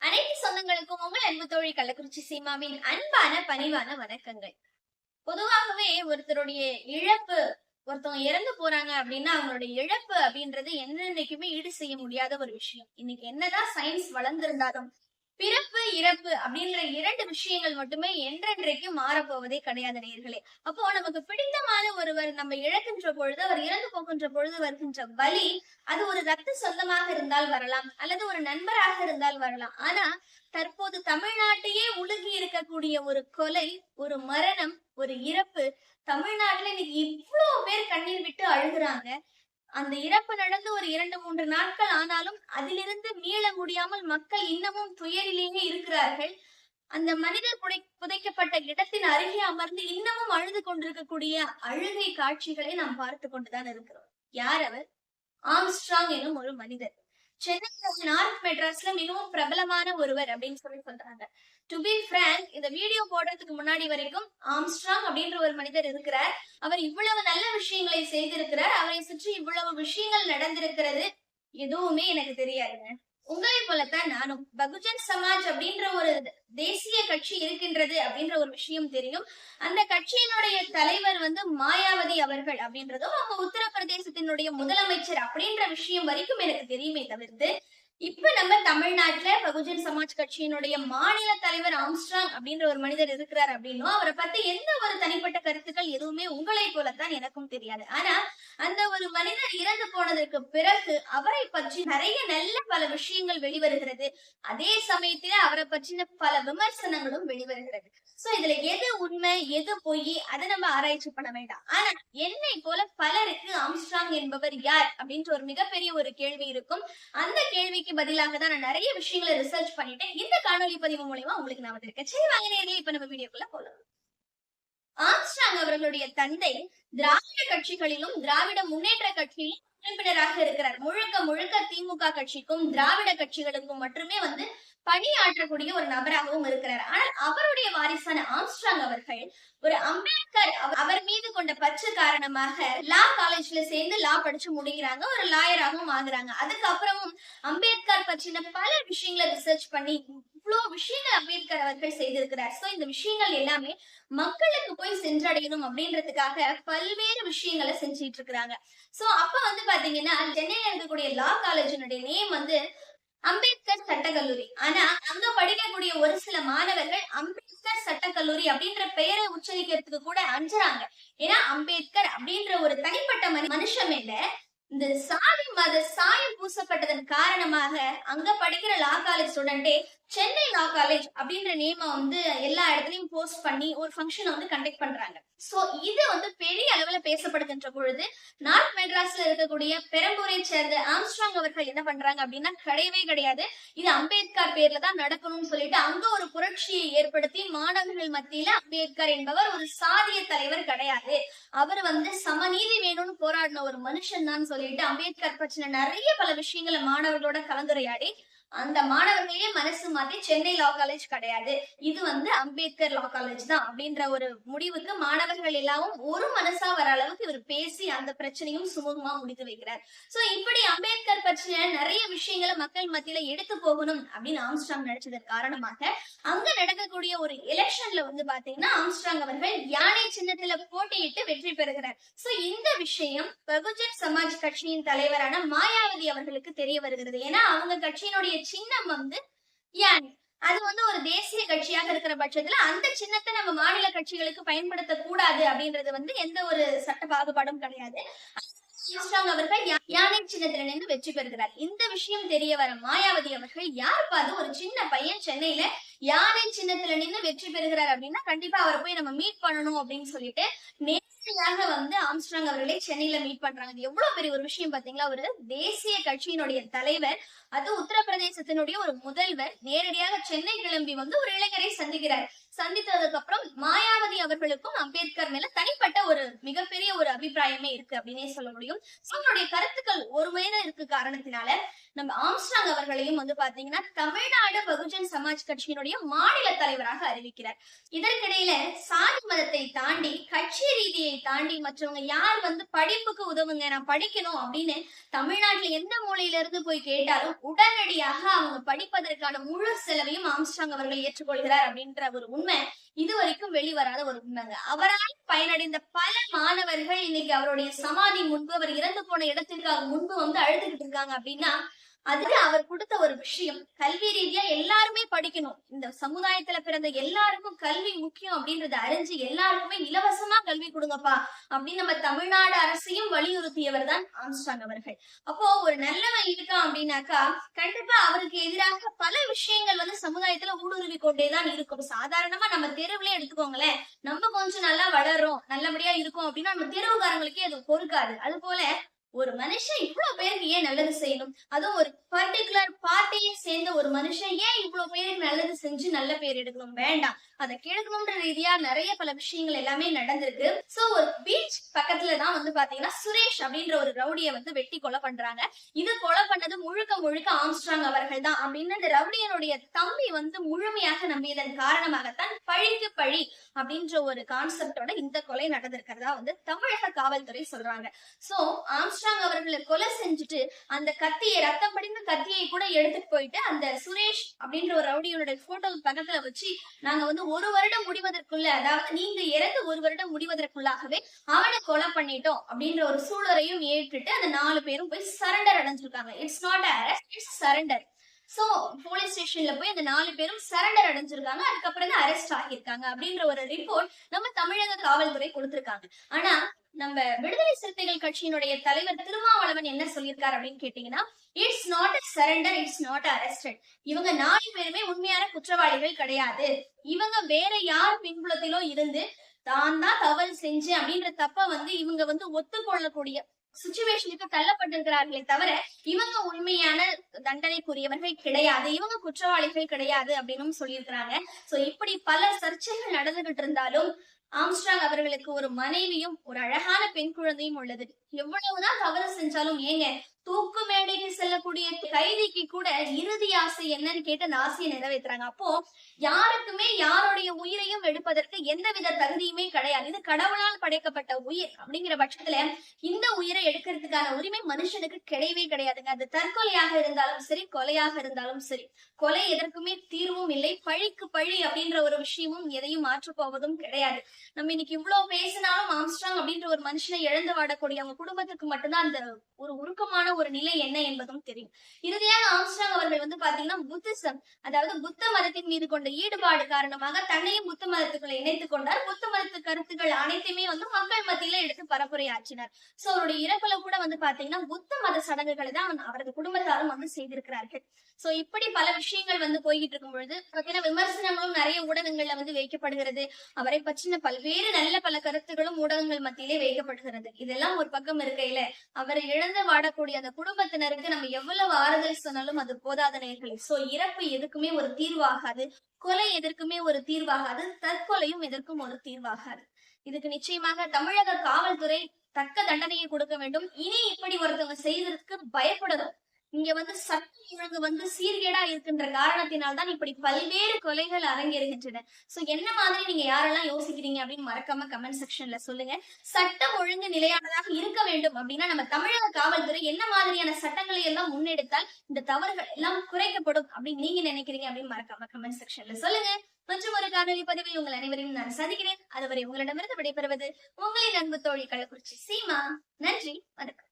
அனைத்து சொந்தங்களுக்கும் உங்கள் அன்பு தோழி கள்ளக்குறிச்சி சீமாவின் அன்பான பணிவான வணக்கங்கள். பொதுவாகவே ஒருத்தருடைய இழப்பு ஒருத்தவங்க இறந்து போறாங்க அப்படின்னா அவங்களுடைய இழப்பு அப்படின்றது என்னென்னைக்குமே ஈடு செய்ய முடியாத ஒரு விஷயம். இன்னைக்கு என்னதான் சயின்ஸ் வளர்ந்திருந்தாலும் பிறப்பு இறப்பு அப்படின்ற இரண்டு விஷயங்கள் மட்டுமே என்றென்றைக்கும் மாறப்போவதே கிடையாது நேர்களே. அப்போ நமக்கு பிடித்தமான ஒருவர் நம்ம இழக்கின்ற பொழுது அவர் இறந்து போகின்ற பொழுது வருகின்ற வலி அது ஒரு ரத்த சொந்தமாக இருந்தால் வரலாம் அல்லது ஒரு நண்பராக இருந்தால் வரலாம். ஆனா தற்போது தமிழ்நாட்டையே உலுகி இருக்கக்கூடிய ஒரு கொலை ஒரு மரணம் ஒரு இறப்பு தமிழ்நாட்டுல இன்னைக்கு இவ்வளவு பேர் கண்ணீர் விட்டு அழுகுறாங்க. அந்த இறப்பு நடந்து ஒரு இரண்டு மூன்று நாட்கள் ஆனாலும் அதிலிருந்து மீள முடியாமல் மக்கள் இன்னமும் துயரிலேயே இருக்கிறார்கள். அந்த மனிதர் புதை புதைக்கப்பட்ட இடத்தின் அருகே அமர்ந்து இன்னமும் அழுது கொண்டிருக்கக்கூடிய அழுகை காட்சிகளை நாம் பார்த்து கொண்டுதான் இருக்கிறோம். யார் அவர்? ஆம்ஸ்ட்ராங் எனும் ஒரு மனிதர். சென்னையில நார்த் மெட்ராஸ்ல மிகவும் பிரபலமான ஒருவர் அப்படின்னு சொல்லி சொல்றாங்க. டு பி ஃப்ரங்க் இந்த வீடியோ போடுறதுக்கு முன்னாடி வரைக்கும் ஆம்ஸ்ட்ராங் அப்படின்ற ஒரு மனிதர் இருக்கிறார். அவர் இவ்வளவு நல்ல விஷயங்களை செய்திருக்கிறார். அவரை சுற்றி இவ்வளவு விஷயங்கள் நடந்திருக்கிறது. எதுவுமே எனக்கு தெரியாதுங்க. உங்களை போலத்தான் நானும். பகுஜன் சமாஜ் அப்படின்ற ஒரு தேசிய கட்சி இருக்கின்றது அப்படின்ற ஒரு விஷயம் தெரியும். அந்த கட்சியினுடைய தலைவர் வந்து மாயாவதி அவர்கள் அப்படின்றதும் அவங்க உத்தரப்பிரதேசத்தினுடைய முதலமைச்சர் அப்படின்ற விஷயம் வரைக்கும் எனக்கு தெரியுமே தவிர்த்து இப்ப நம்ம தமிழ்நாட்டுல பகுஜன் சமாஜ் கட்சியினுடைய மாநில தலைவர் ஆம்ஸ்ட்ராங் அப்படின்ற ஒரு மனிதர் இருக்கிறார் அப்படின்னும் அவரை பத்தி எந்த ஒரு தனிப்பட்ட கருத்துக்கள் எதுவுமே உங்களை போலத்தான் எனக்கும் தெரியாது. ஆனா அந்த ஒரு மனிதர் இறந்து போனதற்கு பிறகு அவரை பற்றி நிறைய நல்ல பல விஷயங்கள் வெளிவருகிறது. அதே சமயத்துல அவரை பற்றின பல விமர்சனங்களும் வெளிவருகிறது. சோ இதுல எது உண்மை எது பொய் அதை நம்ம ஆராய்ச்சி பண்ண வேண்டாம். ஆனா என்னை போல பலருக்கு ஆம்ஸ்ட்ராங் என்பவர் யார் அப்படின்ற ஒரு மிகப்பெரிய ஒரு கேள்வி இருக்கும். அந்த கேள்விக்கு பதிலாக தான் நான் நிறைய விஷயங்களை ரிசர்ச் பண்ணிட்டேன். இந்த காணொலி பதிவு மூலியமா உங்களுக்கு நான் வந்திருக்கேன். சரி வாங்க நேரில் இப்ப நம்ம வீடியோக்குள்ள போலாம். ஆம்ஸ்டாங் அவர்களுடைய தந்தை திராவிட கட்சிகளிலும் திராவிட முன்னேற்ற கட்சியிலும் உறுப்பினராக இருக்கிறார். முழுக்க முழுக்க திமுக கட்சிக்கும் திராவிட கட்சிகளுக்கும் மட்டுமே வந்து பணியாற்றக்கூடிய ஒரு நபராகவும் இருக்கிறார். ஆனால் அவருடைய வாரிசான ஆம்ஸ்ட்ராங் அவர்கள் ஒரு அம்பேத்கர் அவர் மீது கொண்ட பற்று காரணமாக லா காலேஜ்ல சேர்ந்து லா படிச்சு முடிக்கிறாங்க. ஒரு லாயராகவும் ஆகுறாங்க. அதுக்கப்புறமும் அம்பேத்கர் பற்றின பல விஷயங்களை ரிசர்ச் பண்ணி இவ்வளவு விஷயங்கள் அம்பேத்கர் அவர்கள் செய்திருக்கிறார். சோ இந்த விஷயங்கள் எல்லாமே மக்களுக்கு போய் சென்றடையணும் அப்படின்றதுக்காக பல்வேறு விஷயங்களை செஞ்சிட்டு இருக்கிறாங்க சோ அப்ப வந்து பாத்தீங்கன்னா சென்னையில இருக்கக்கூடிய லா காலேஜினுடைய நேம் வந்து அம்பேத்கர் சட்டக்கல்லூரி. ஆனா அங்க படிக்கக்கூடிய ஒரு சில மாணவர்கள் அம்பேத்கர் சட்டக்கல்லூரி அப்படின்ற பெயரை உச்சரிக்கிறதுக்கு கூட அஞ்சுறாங்க. ஏன்னா அம்பேத்கர் அப்படின்ற ஒரு தனிப்பட்ட மனி- மனுஷன் மேல இந்த சாதி மத சாயம் பூசப்பட்டதன் காரணமாக அங்க படிக்கிற லா காலேஜ் ஸ்டூடெண்டே சென்னை லா காலேஜ் அப்படின்ற நேம வந்து எல்லா இடத்துலயும் போஸ்ட் பண்ணி ஒரு ஃபங்க்ஷனை வந்து கண்டக்ட் பண்றாங்க. சோ இது வந்து பெரிய அளவுல பேசப்படுகின்ற பொழுது நார்த் மெட்ராஸ்ல இருக்கக்கூடிய பெரம்பூரை சேர்ந்த ஆம்ஸ்ட்ராங் அவர்கள் என்ன பண்றாங்க அப்படின்னா கிடையவே கிடையாது. இது அம்பேத்கர் பேர்ல தான் நடக்கணும்னு சொல்லிட்டு அங்க ஒரு புரட்சியை ஏற்படுத்தி மாணவர்கள் மத்தியில அம்பேத்கர் என்பவர் ஒரு சாதிய தலைவர் கிடையாது. அவர் வந்து சமநீதி வேணும்னு போராடின ஒரு மனுஷன் தான் சொல்லிட்டு அம்பேத்கர் பிரச்சனை நிறைய பல விஷயங்களை மாணவர்களோட கலந்துரையாடி அந்த மாணவர்களையே மனசு மாத்தி சென்னை லா காலேஜ் கிடையாது. இது வந்து அம்பேத்கர் லா காலேஜ் தான் அப்படின்ற ஒரு முடிவுக்கு மாணவர்கள் எல்லாரும் ஒரு மனசா வர அளவுக்கு இவர் பேசி அந்த பிரச்சனையும் சுமூகமா முடித்து வைக்கிறார். சோ இப்படி அம்பேத்கர் பற்றின நிறைய விஷயங்களை மக்கள் மத்தியில எடுத்து போகணும் அப்படின்னு ஆம்ஸ்ட்ராங் நினைச்சதன் காரணமாக அங்க நடக்கக்கூடிய ஒரு எலெக்ஷன்ல வந்து பாத்தீங்கன்னா ஆம்ஸ்ட்ராங் அவர்கள் யானை சின்னத்துல போட்டியிட்டு வெற்றி பெறுகிறார். சோ இந்த விஷயம் பகுஜன் சமாஜ் கட்சியின் தலைவரான மாயாவதி அவர்களுக்கு தெரிய வருகிறது. ஏன்னா அவங்க கட்சியினுடைய சின்னம் வந்து யானை அது வந்து ஒரு தேசிய கட்சியாக இருக்கிற பட்சத்துல அந்த சின்னத்தை நம்ம மாநில கட்சிகளுக்கு பயன்படுத்த கூடாது அப்படின்றது வந்து எந்த ஒரு சட்ட பாகுபாடும் கிடையாது. அவர்கள் யானை சின்னத்துல நின்று வெற்றி பெறுகிறார். இந்த விஷயம் தெரிய வர மாயாவதி அவர்கள் யார் ஒரு சின்ன பையன் சென்னையில யானை சின்னத்துல நின்று வெற்றி பெறுகிறார் அப்படின்னா கண்டிப்பா அவரை போய் நம்ம மீட் பண்ணணும் அப்படின்னு சொல்லிட்டு நேரடியாக வந்து ஆம்ஸ்ட்ராங் அவர்களை சென்னையில மீட் பண்றாங்க. இது எவ்வளவு பெரிய ஒரு விஷயம் பாத்தீங்களா ஒரு தேசிய கட்சியினுடைய தலைவர் அது உத்தரப்பிரதேசத்தினுடைய ஒரு முதல்வர் நேரடியாக சென்னை கிளம்பி வந்து ஒரு இளைஞரை சந்திக்கிறார். சந்தித்ததுக்கு அப்புறம் மாயாவதி அவர்களுக்கும் அம்பேத்கர் மேல தனிப்பட்ட ஒரு மிகப்பெரிய ஒரு அபிப்பிராயமே இருக்கு அப்படின்னே சொல்ல முடியும். அவருடைய அவங்களுடைய கருத்துக்கள் ஒருமையில இருக்கு காரணத்தினால நம்ம ஆம்ஸ்டாங் அவர்களையும் வந்து பாத்தீங்கன்னா தமிழ்நாடு பகுஜன் சமாஜ் கட்சியினுடைய மாநில தலைவராக அறிவிக்கிறார். இதற்கிடையில சாதி மதத்தை தாண்டி கட்சி ரீதியை தாண்டி மற்றவங்க யார் வந்து படிப்புக்கு உதவுங்க நான் படிக்கணும் அப்படின்னு தமிழ்நாட்டுல எந்த மூலையில இருந்து போய் கேட்டாலும் உடனடியாக அவங்க படிப்பதற்கான முழு செலவையும் ஆம்ஸ்டாங் அவர்கள் ஏற்றுக்கொள்கிறார் அப்படின்ற ஒரு உண்மை இது வரைக்கும் வெளிவராத ஒரு உண்மைங்க. அவரால் பயனடைந்த பல மாணவர்கள் இன்னைக்கு அவருடைய சமாதி முன்பு அவர் இறந்து போன இடத்திற்கு முன்பு வந்து அழுதுகிட்டு இருக்காங்க அப்படின்னா அதுல அவர் கொடுத்த ஒரு விஷயம் கல்வி ரீதியா எல்லாருமே படிக்கணும். இந்த சமுதாயத்துல பிறந்த எல்லாருக்கும் கல்வி முக்கியம் அப்படின்றத அறிஞ்சு எல்லாருக்குமே இலவசமா கல்வி கொடுங்கப்பா அப்படின்னு நம்ம தமிழ்நாடு அரசையும் வலியுறுத்தியவர் தான் ஆம்ஸ்டாங் அவர்கள். அப்போ ஒரு நல்லவன் இருக்கான் அப்படின்னாக்கா கண்டிப்பா அவருக்கு எதிராக பல விஷயங்கள் வந்து சமுதாயத்துல ஊடுருவி கொண்டேதான் இருக்கும். சாதாரணமா நம்ம தெருவுலயே எடுத்துக்கோங்களேன் நம்ம கொஞ்சம் நல்லா வளரும் நல்லபடியா இருக்கும் அப்படின்னா நம்ம தெருவுக்காரங்களுக்கே அது பொறுக்காது. அது போல ஒரு மனுஷன் இவ்வளவு பேருக்கு ஏன் நல்லது செய்யணும்? அதுவும் ஒரு பர்டிகுலர் பார்ட்டியை சேர்ந்த ஒரு மனுஷன் ஏன் இவ்வளவு பேருக்கு நல்லது செஞ்சு நல்ல பேர் எடுக்கணும்? வேண்டாம். அதை கெடுக்கணும்ன்ற ரீதியா நிறைய பல விஷயங்கள் எல்லாமே நடந்திருக்கு. சோ ஒரு பி வந்து பாத்தீங்கன்னா சுரேஷ் அப்படின்ற ஒரு ரவுடியை வந்து வெட்டி கொலை பண்றாங்க. இது கொலை பண்ணது முழுக்க முழுக்க ஆம்ஸ்ட்ராங் அவர்கள் தான். அப்படின்னு அந்த ரவுடியனுடைய தம்பி வந்து முழுமையாக நம்பியதன் காரணமாகத்தான் பழிக்கு பழி அப்படின்ற ஒரு கான்செப்டோட இந்த கொலை நடந்திருக்கிறதா வந்து தமிழக காவல்துறை சொல்றாங்க. சோ ஆம்ஸ்ட்ராங் அவர்களை கொலை செஞ்சுட்டு அந்த கத்தியை ரத்தம் படிந்த கத்தியை கூட எடுத்துட்டு போயிட்டு அந்த சுரேஷ் அப்படின்ற ஒரு ரவுடியோட போட்டோ பக்கத்துல வச்சு நாங்க வந்து ஒரு வருடம் முடிவதற்குள்ள அதாவது நீங்க இறந்து ஒரு வருடம் முடிவதற்குள்ளாகவே அவனை கொலை பண்ணிட்டோம். அப்படின்ற ஒரு சூழலையும் ஏற்றுட்டு அந்த நாலு பேரும் போய் சரண்டர் அடைஞ்சிருக்காங்க. It's not arrest it's surrender so police ஸ்டேஷன்ல போய் அந்த நாலு பேரும் சரண்டர் அடைஞ்சிருக்காங்க. அதுக்கப்புறம் தான் அரெஸ்ட் ஆகியிருக்காங்க அப்படின்ற ஒரு ரிப்போர்ட் நம்ம தமிழக காவல்துறை கொடுத்திருக்காங்க. ஆனா நம்ம விடுதலை சிறுத்தைகள் கட்சியினுடைய தலைவர் திருமாவளவன் என்ன சொல்லியிருக்காரு அப்படின்னு கேட்டீங்கன்னா it's not a surrender it's not arrested இவங்க நாலு பேருமே உண்மையான குற்றவாளிகள் கிடையாது. இவங்க வேற யார் பின்புலத்திலும் இருந்து தான் தான் தவறு செஞ்சேன் அப்படின்ற தப்ப வந்து இவங்க வந்து ஒத்துக்கொள்ளக்கூடிய சுச்சுவேஷனுக்கு தள்ளப்பட்டிருக்கிறார்களே தவிர இவங்க உண்மையான தண்டனைக்குரியவர்கள் கிடையாது இவங்க குற்றவாளிகள் கிடையாது அப்படின்னு சொல்லியிருக்கிறாங்க. சோ இப்படி பல சர்ச்சைகள் நடந்துகிட்டு இருந்தாலும் ஆம்ஸ்ட்ராங் அவர்களுக்கு ஒரு மனைவியும் ஒரு அழகான பெண் குழந்தையும் உள்ளது. எவ்வளவுதான் தவறு செஞ்சாலும் ஏங்க தூக்கு மேடைக்கு செல்லக்கூடிய கைதிக்கு கூட இறுதி ஆசை என்னன்னு கேட்டு அந்த ஆசையை நிறைவேற்றுறாங்க அப்போ யாருக்குமே யாருடைய உயிரையும் எடுப்பதற்கு எந்தவித தகுதியுமே கிடையாது. இது கடவுளால் படைக்கப்பட்ட உயிர் அப்படிங்கிற பட்சத்துல இந்த உயிரை எடுக்கிறதுக்கான உரிமை மனுஷனுக்கு கிடையவே கிடையாதுங்க. அது தற்கொலையாக இருந்தாலும் சரி கொலையாக இருந்தாலும் சரி. கொலை எதற்குமே தீர்வும் இல்லை. பழிக்கு பழி அப்படின்ற ஒரு விஷயமும் எதையும் மாற்றப்போவதும் கிடையாது. நம்ம இன்னைக்கு இவ்வளவு பேசினாலும் ஆம்ஸ்ட்ராங் அப்படின்ற ஒரு மனுஷனை இழந்து வாடக்கூடிய அவங்க குடும்பத்துக்கு மட்டும்தான் அந்த ஒரு உருக்கமான ஒரு நிலை என்ன என்பதும் தெரியும். இறுதியாக ஆம்ஸ்ட்ராங் அவர்கள் வந்து பாத்தீங்கன்னா புத்திசம் அதாவது புத்த மதத்தின் மீது கொண்ட ஈடுபாடு காரணமாக தன்னையும் புத்த மதத்துக்குள்ள இணைத்துக் கொண்டார். புத்த மதத்து கருத்துக்கள் அனைத்தையுமே வந்து மக்கள் மத்தியில எடுத்து பரப்புரையாற்றினார். சோ அவருடைய இறப்புல கூட வந்து பாத்தீங்கன்னா புத்த மத சடங்குகளை தான் அவரது குடும்பத்தாரும் வந்து செய்திருக்கிறார்கள். சோ இப்படி பல விஷயங்கள் வந்து போய்கிட்டு இருக்கும் பொழுது பாத்தீங்கன்னா விமர்சனங்களும் நிறைய ஊடகங்கள்ல வந்து வைக்கப்படுகிறது. அவரை பற்றின பல்வேறு நல்ல பல கருத்துகளும் ஊடகங்கள் மத்தியிலே வைக்கப்படுகிறது. இதெல்லாம் ஒரு பக்கம் இருக்கையில அவர் இழந்து வாடக்கூடிய அந்த அந்த குடும்பத்தினருக்கு நம்ம எவ்வளவு ஆறுதல் சொன்னாலும் அது போதாத நேர்களை சோ இறப்பு எதுக்குமே ஒரு தீர்வாகாது. கொலை எதற்குமே ஒரு தீர்வாகாது. தற்கொலையும் எதற்கும் ஒரு தீர்வாகாது. இதுக்கு நிச்சயமாக தமிழக காவல்துறை தக்க தண்டனையை கொடுக்க வேண்டும். இனி இப்படி ஒருத்தவங்க செய்ததற்கு பயப்படணும். இங்க வந்து சட்ட ஒழுங்கு வந்து சீர்கேடா இருக்கின்ற காரணத்தினால் தான் இப்படி பல்வேறு கொலைகள் அரங்கேறுகின்றன. சோ என்ன மாதிரி நீங்க யாரெல்லாம் யோசிக்கிறீங்க அப்படின்னு மறக்காம கமெண்ட் செக்ஷன்ல சொல்லுங்க. சட்டம் ஒழுங்கு நிலையானதாக இருக்க வேண்டும் அப்படின்னா நம்ம தமிழக காவல்துறை என்ன மாதிரியான சட்டங்களை எல்லாம் முன்னெடுத்தால் இந்த தவறுகள் எல்லாம் குறைக்கப்படும் அப்படின்னு நீங்க நினைக்கிறீங்க அப்படின்னு மறக்காம கமெண்ட் செக்ஷன்ல சொல்லுங்க. மற்றும் ஒரு காணொலி பதிவில் உங்கள் அனைவரையும் நான் சந்திக்கிறேன். அதுவரை உங்களிடமிருந்து விடைபெறுவது உங்களின் அன்பு தோழி கள்ளக்குறிச்சி சீமா. நன்றி வணக்கம்.